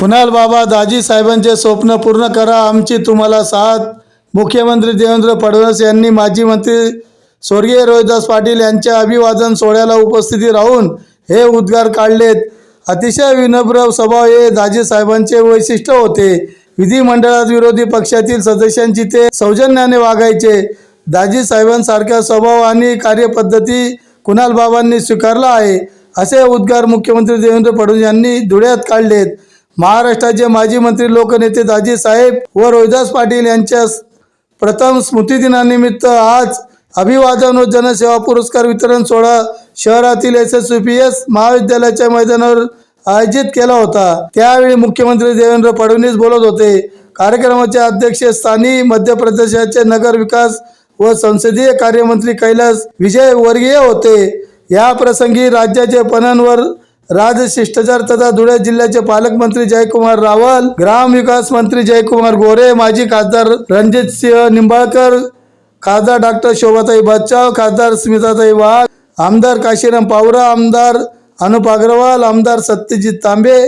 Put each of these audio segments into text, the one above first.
कुणाल बाबा दाजी साहेबांचे स्वप्न पूर्ण करा. आमची तुम्हाला साथ. मुख्यमंत्री देवेंद्र फडणवीस यांनी माजी मंत्री स्वर्गीय रोहिदास पाटील यांच्या अभिवादन सोहळ्याला उपस्थिती राहून हे उद्गार काढलेत. अतिशय विनम्र स्वभाव हे दाजी साहेबांचे वैशिष्ट्य होते. विधिमंडळात विरोधी पक्षातील सदस्यांची ते सौजन्याने वागायचे. दाजी साहेबांसारख्या स्वभाव आणि कार्यपद्धती कुणाल बाबांनी स्वीकारला आहे असे उद्गार मुख्यमंत्री देवेंद्र फडणवीस यांनी धुळ्यात काढलेत. महाराष्ट्राचे माजी मंत्री लोकनेते दाजी साहेब व रोहिदास पाटील यांच्या प्रथम स्मृतिदिनानिमित्त आज अभिवादन व जनसेवा पुरस्कार वितरण सोहळा शहरातील एस एस पी एस महाविद्यालयाच्या मैदानावर आयोजित केला होता. त्यावेळी मुख्यमंत्री देवेंद्र फडणवीस बोलत होते. कार्यक्रमाचे अध्यक्षस्थानी मध्य प्रदेशाचे नगर विकास व संसदीय कार्यमंत्री कैलास विजय वर्गीय होते. या प्रसंगी राज्याचे पणनवर राजशिष्टाचार तथा धुळे जिल्ह्याचे पालकमंत्री जयकुमार रावल ग्रामविकास मंत्री जयकुमार गोरे माजी खासदार रणजित सिंह निंबाळकर खासदार डॉक्टर शोभाताई बच्चाव खासदार स्मिताताई वाघ आमदार काशीराम पावरा आमदार अनुप अग्रवाल आमदार सत्यजित तांबे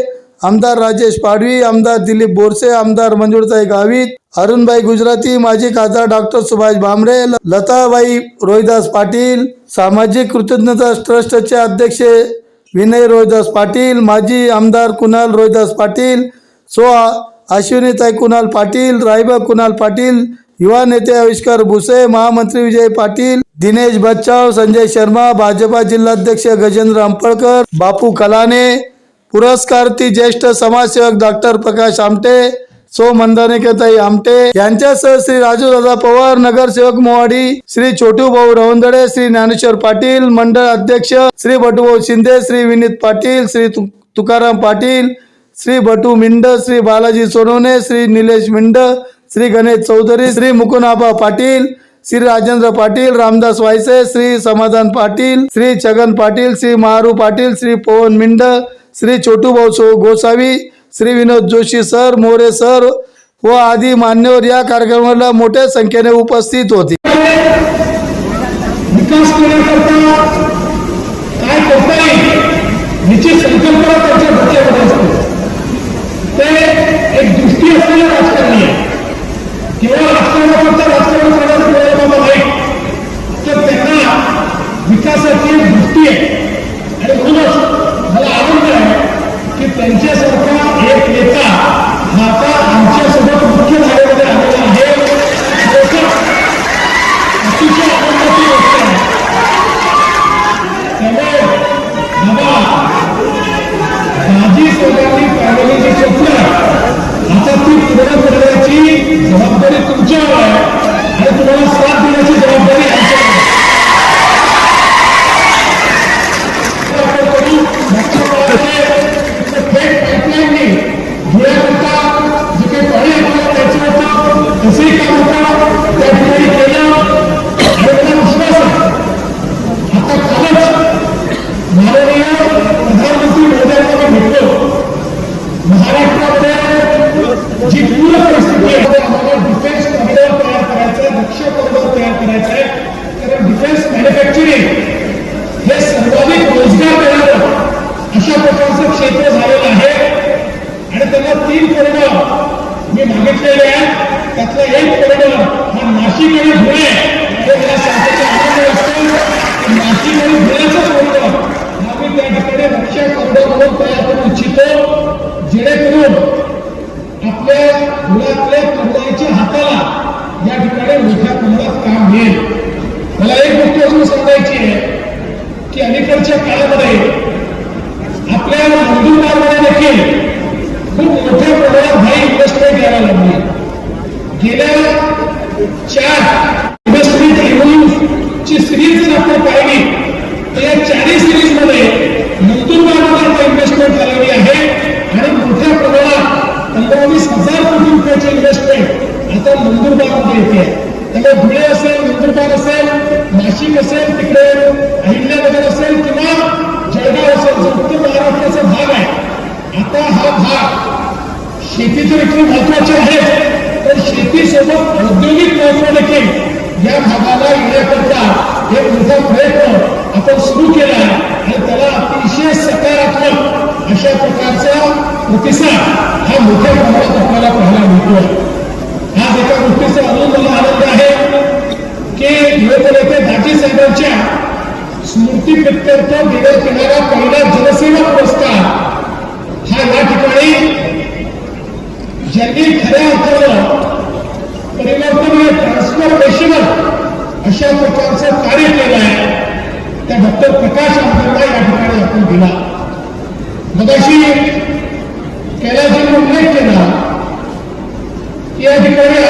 आमदार राजेश पाडवी आमदार दिलीप बोरसे आमदार मंजुळताई गावित अरुणबाई गुजराती माजी खासदार डॉक्टर सुभाष भामरे लताबाई रोहिदास पाटील सामाजिक कृतज्ञता ट्रस्टचे अध्यक्ष विनय रोहिदास पाटील माजी आमदार कुणाल रोहिदास पाटील सो अश्विनीताई कुणाल पाटील रायबा कुणाल पाटील युवा नेते आविष्कार भुसे महामंत्री विजय पाटील दिनेश बच्चाव संजय शर्मा भाजपा जिल्हाध्यक्ष गजेंद्र अंपळकर बापू कलाने पुरस्कारती ज्येष्ठ समाजसेवक डॉक्टर प्रकाश आमटे सो मंदानेकताई आमटे यांच्यासह श्री राजू दादा पवार नगरसेवक मोवाडी श्री छोटू भाऊ रवंदडे श्री ज्ञानेश्वर पाटील मंडळ अध्यक्ष श्री बटूभाऊ शिंदे श्री विनीत पाटील श्री तुकाराम पाटील श्री बटू मिंड श्री बालाजी सोनवणे श्री निलेश मिंड श्री गणेश चौधरी श्री मुकुनाबा पाटील श्री राजेंद्र पाटील रामदास वायसे श्री समाधान पाटील श्री छगन पाटील श्री मारू पाटील श्री पवन मिंड श्री छोटूभाऊ सो गोसावी श्री विनोद जोशी सर मोरे सर व आदी मान्यवर या कार्यक्रमाला मोठ्या संख्येने उपस्थित होते. विकास करण्याकरता काय करता येईल संकल्पना त्यांच्या डोक्यामध्ये असते. ते एक दृष्टी राजकारणी आहे केवळ राजकारण करण्याचा प्रयत्न नाही तर त्यांना विकासाची एक दृष्टी आहे. आणि म्हणूनच मला आनंद आहे की त्यांच्यासारखा যে आणि त्यांना तीन कॉरिडॉर मी मागितलेले आहेत त्यातला एक कॉरिडॉर हा नाशिक आणि धुळे हे मला शासनाचे आनंद वाटतो नाशिक आणि धुळ्याचा कॉरिडॉर हा मी त्या ठिकाणी रक्षा कॉरिडॉर म्हणून तयार करू इच्छितो जेणेकरून आपल्या मुलातल्या तरुणाईच्या हाताला या ठिकाणी मोठ्या प्रमाणात काम मिळेल मला एक गोष्ट अजून सांगायची आहे की अलीकडच्या काळामध्ये आपल्या नंदुरबारमध्ये देखील खूप मोठ्या प्रमाणात भाई इन्व्हेस्टमेंट यायला लागली गेल्या चार इन्व्हेस्टमेंट रिव्ह्यूची सिरीज जर आपण पाहिली. तर या चारही सिरीजमध्ये नंदुरबारमध्ये आता इन्व्हेस्टमेंट झालेली आहे. आणि मोठ्या प्रमाणात पंधरा हजार कोटी रुपयाची इन्व्हेस्टमेंट आता नंदुरबारमध्ये येते. त्यामुळे धुळे असेल नंदुरबार असेल नाशिक असेल तिकडे अहिल्यानगर असेल किंवा जळगाव असेल जो उत्तर महाराष्ट्राचा भाग आहे. आता हा भाग शेती तर इतकी महत्वाची आहे. तर शेतीसोबत औद्योगिक महत्त्व देखील या भागाला येण्याकरता एक मोठा प्रयत्न आपण सुरू केला आहे आणि त्याला अतिशय सकारात्मक अशा प्रकारचा प्रतिसाद हा मोठ्या प्रमाणात आपल्याला पाहायला मिळतोय. आज एका गोष्टीचा अजून मला आनंद आहे की लोकनेते दाजी साहेबांच्या स्मृती प्रित्यर्थ देण्यात येणारा पहिला जनसेवा पुरस्कार हा या ठिकाणी ज्यांनी खऱ्या अर्थानं परिवर्तनीय ट्रान्सफॉर्मेशनल अशा प्रकारचं कार्य केलं आहे त्या डॉक्टर प्रकाश आंबेडकर या ठिकाणी आपण दिला. मगाशी कैलासजींनी उल्लेख केला या ठिकाणी